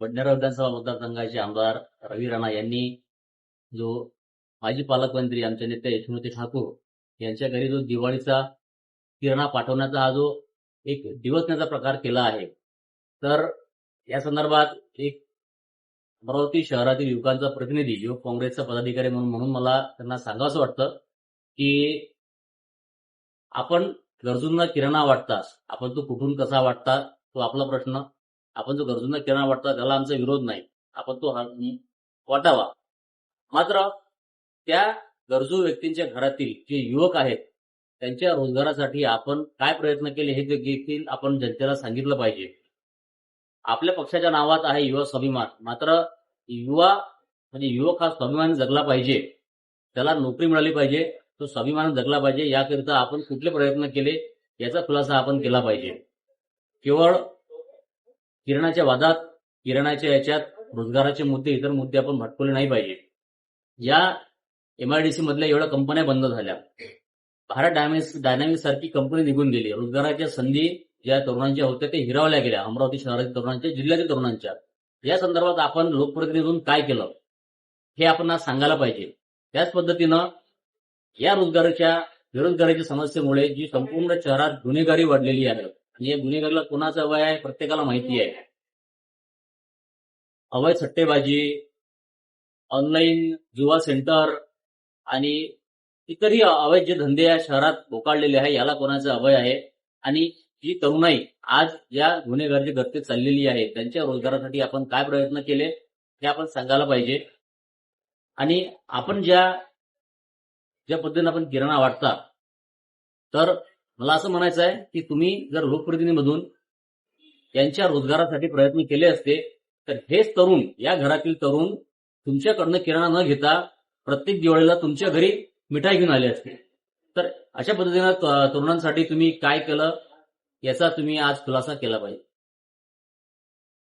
बडनेरा विधानसभा मतदारसंघाचे आमदार रवी राणा यांनी जो माजी पालकमंत्री आमचे नेते यशवंती ठाकूर यांच्या घरी जो दिवाळीचा किराणा पाठवण्याचा हा जो एक दिवसण्याचा प्रकार केला आहे तर या संदर्भात एक अमरावती शहरातील युवकांचा प्रतिनिधी युवक काँग्रेसचा पदाधिकारी म्हणून म्हणून मला त्यांना सांगावंसं वाटतं की आपण गरजूंना किराणा वाटतास आपण तो कुठून कसा वाटता तो आपला प्रश्न आपण जो गरजूंना किराणा वाटतो त्याला आमचा विरोध नाही. आपण तो वाटावा. मात्र त्या गरजू व्यक्तींच्या घरातील जे युवक आहेत त्यांच्या रोजगारासाठी आपण काय प्रयत्न केले हे देखील आपण जनतेला सांगितलं पाहिजे. आपल्या पक्षाच्या नावात आहे युवा स्वाभिमान. मात्र युवा म्हणजे युवक हा स्वाभिमान जगला पाहिजे. त्याला नोकरी मिळाली पाहिजे. तो स्वाभिमान जगला पाहिजे. याकरिता आपण कुठले प्रयत्न केले याचा खुलासा आपण केला पाहिजे. केवळ किरणाच्या वादात किरणाच्या याच्यात रोजगाराचे मुद्दे इतर मुद्दे आपण भटकवले नाही पाहिजे. या एमआयडीसी मधल्या एवढ्या कंपन्या बंद झाल्या. भारत डायमॅक्स डायनामिक्स सारखी कंपनी निघून गेली. रोजगाराच्या संधी ज्या तरुणांच्या होत्या ते हिरावल्या गेल्या. अमरावती शहरातील तरुणांच्या जिल्ह्यातील तरुणांच्या. या संदर्भात आपण लोकप्रतिनिधीतून काय केलं हे आपण आज सांगायला पाहिजे. त्याच पद्धतीनं या रोजगाराच्या बेरोजगारीच्या समस्येमुळे जी संपूर्ण शहरात गुन्हेगारी वाढलेली आहे म्हणजे गुन्हेगारीला कोणाचं वय आहे प्रत्येकाला माहिती आहे. अवैध सट्टेबाजी ऑनलाईन जुवा सेंटर आणि इतरही अवैध जे धंदे या शहरात बोकाळलेले आहे याला कोणाचं अभय आहे? आणि ही तरुणाई आज या गुन्हेगारीच्या गतीत चाललेली आहे. त्यांच्या रोजगारासाठी आपण काय प्रयत्न केले हे आपण सांगायला पाहिजे. आणि आपण ज्या ज्या पद्धतीने आपण किराणा वाटता तर मला असं म्हणायचं आहे की तुम्ही जर लोकप्रतिनिधीमधून त्यांच्या रोजगारासाठी प्रयत्न केले असते तर हेच तरुण या घरातील तरुण तुमच्याकडनं किराणा न घेता प्रत्येक दिवाळीला तुमच्या घरी मिठाई घेऊन आले असते. तर अशा पद्धतीनं तरुणांसाठी तुम्ही काय केलं? याचा तुम्ही आज खुलासा केला पाहिजे.